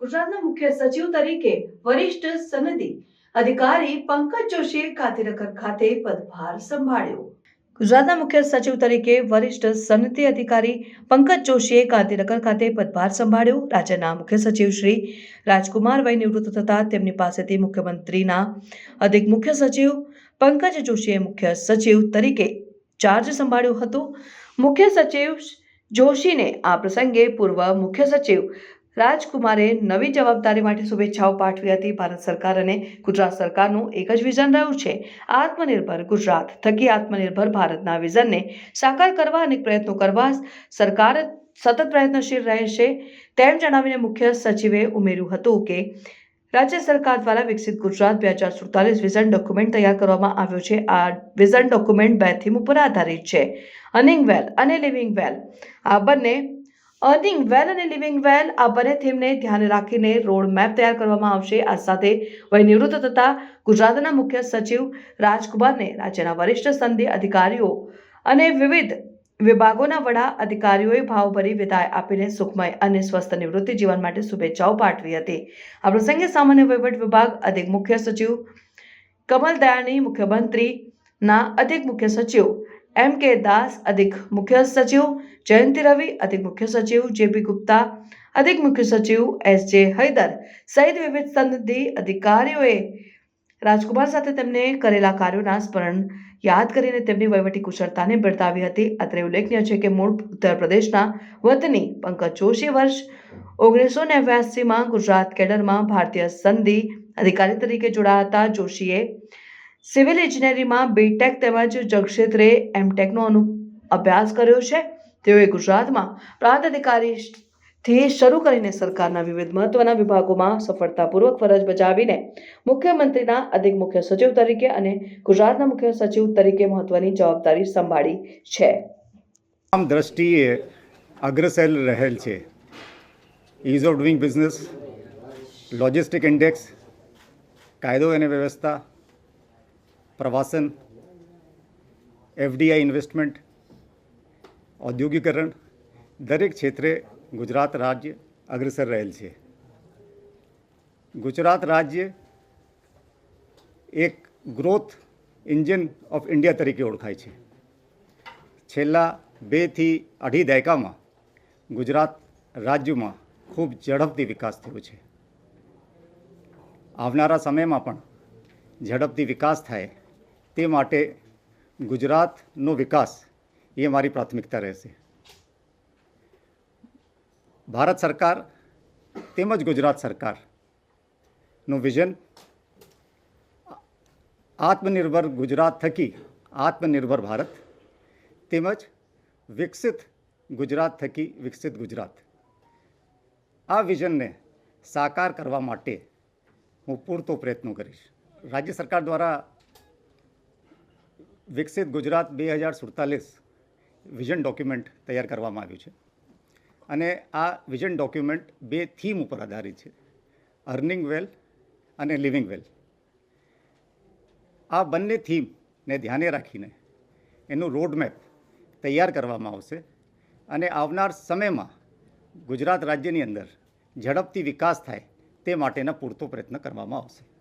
ગુજરાતના મુખ્ય સચિવ તરીકે વરિષ્ઠ સનદી અધિકારી પંકજ જોશીએ ગાંધીનગર ખાતે પદભાર સંભાળ્યો. ગુજરાતના મુખ્ય સચિવ તરીકે વરિષ્ઠ સનદી અધિકારી પંકજ જોશીએ ગાંધીનગર ખાતે પદભાર સંભાળ્યો. રાજ્યના મુખ્ય સચિવ શ્રી રાજકુમાર વય નિવૃત્ત થતા તેમની પાસેથી મુખ્યમંત્રીના અધિક મુખ્ય સચિવ પંકજ જોશીએ મુખ્ય સચિવ તરીકે ચાર્જ સંભાળ્યો હતો. મુખ્ય સચિવ જોશીને આ પ્રસંગે પૂર્વ મુખ્ય સચિવ રાજકુમારે નવી જવાબદારી માટે શુભેચ્છાઓ પાઠવી હતી. ભારત સરકાર અને ગુજરાત સરકારનું એક જ વિઝન રહ્યું છે. આત્મનિર્ભર ગુજરાત. થકી આત્મનિર્ભર ભારતના વિઝનને સાકાર કરવા અનેક પ્રયત્નો કરવા સરકાર સતત પ્રયત્નશીલ રહેશે તેમ જણાવીને મુખ્ય સચિવે ઉમેર્યું હતું કે રાજ્ય સરકાર દ્વારા વિકસિત ગુજરાત બે હજાર સુડતાલીસ વિઝન ડોક્યુમેન્ટ તૈયાર કરવામાં આવ્યો છે. આ વિઝન ડોક્યુમેન્ટ બે થીમ ઉપર આધારિત છે. અર્નિંગ વેલ અને લિવિંગ વેલ. આ બંને અર્નિંગ વેલ અને લિવિંગ વેલ, આ બંને થીમને ધ્યાને રાખીને રોડ મેપ તૈયાર કરવામાં આવશે. આ સાથે વય નિવૃત્ત થતા ગુજરાતના મુખ્ય સચિવ રાજકુમારને રાજ્યના વરિષ્ઠ સંધિ અધિકારીઓ અને વિવિધ વિભાગોના વડા અધિકારીઓએ ભાવભરી વિદાય આપીને સુખમય અને સ્વસ્થ નિવૃત્તિ જીવન માટે શુભેચ્છાઓ પાઠવી હતી. આ પ્રસંગે સામાન્ય વહીવટ વિભાગ અધિક મુખ્ય સચિવ કમલ દયાની મુખ્યમંત્રીના અધિક મુખ્ય સચિવ એમ કે દાસ અધિક મુખ્ય સચિવ જયંતિ રવિ અધિક મુખ્ય સચિવ જેપી ગુપ્તા અધિક મુખ્ય સચિવ એસ જે હૈદર સહિત વિવિધ સંધિ અધિકારીઓએ રાજકુમાર સાથે તેમને કરેલા કાર્યોના સ્મરણ યાદ કરીને તેમની વહીવટી કુશળતાને બિરદાવી હતી. અત્રે ઉલ્લેખનીય છે કે મૂળ ઉત્તર પ્રદેશના વતની પંકજ જોશી વર્ષ ઓગણીસો નેવ્યાસીમાં ગુજરાત કેડરમાં ભારતીય સંધિ અધિકારી તરીકે જોડાયા હતા. જોશીએ સિવિલ ઇજનેરીમાં બીટેક તેમજ જગક્ષેત્રે એમટેકનો અભ્યાસ કર્યો છે. તેઓએ ગુજરાતમાં પ્રાંત અધિકારીથી શરૂ કરીને સરકારના વિવિધ મહત્વના વિભાગોમાં સફળતાપૂર્વક ફરજ બજાવીને મુખ્યમંત્રીના અધિક મુખ્ય સચિવ તરીકે અને ગુજરાતના મુખ્ય સચિવ તરીકે મહત્વની જવાબદારી સંભાળી છે. આમ દ્રષ્ટિએ અગ્રસેલ રહેલ છે. Ease of doing business logistic index કાયદો અને વ્યવસ્થા, પ્રવાસન એફડીઆઈ ઇન્વેસ્ટમેન્ટ ઔદ્યોગિકરણ દરેક ક્ષેત્રે ગુજરાત રાજ્ય અગ્રસર રહેલ છે. ગુજરાત રાજ્ય એક ગ્રોથ ઇન્જિન ઓફ ઇન્ડિયા તરીકે ઓળખાય છે. છેલ્લા બેથી અઢી દાયકામાં ગુજરાત રાજ્યમાં ખૂબ ઝડપથી વિકાસ થયો છે. આવનારા સમયમાં પણ ઝડપથી વિકાસ થાય તે માટે ગુજરાતનો વિકાસ એ મારી પ્રાથમિકતા રહેશે. ભારત સરકાર તેમજ ગુજરાત સરકારનું વિઝન આત્મનિર્ભર ગુજરાત થકી આત્મનિર્ભર ભારત તેમજ વિકસિત ગુજરાત થકી વિકસિત ગુજરાત. આ વિઝનને સાકાર કરવા માટે હું પૂરતો પ્રયત્નો કરીશ. રાજ્ય સરકાર દ્વારા વિકસિત ગુજરાત બે હજાર સુડતાલીસ વિઝન ડોક્યુમેન્ટ તૈયાર કરવામાં આવ્યું છે. અને આ વિઝન ડોક્યુમેન્ટ બે થીમ ઉપર આધારિત છે. અર્નિંગ વેલ અને લિવિંગ વેલ. આ બંને થીમને ધ્યાને રાખીને એનું રોડમેપ તૈયાર કરવામાં આવશે અને આવનાર સમયમાં ગુજરાત રાજ્યની અંદર ઝડપથી વિકાસ થાય તે માટેના પૂરતો પ્રયત્ન કરવામાં આવશે.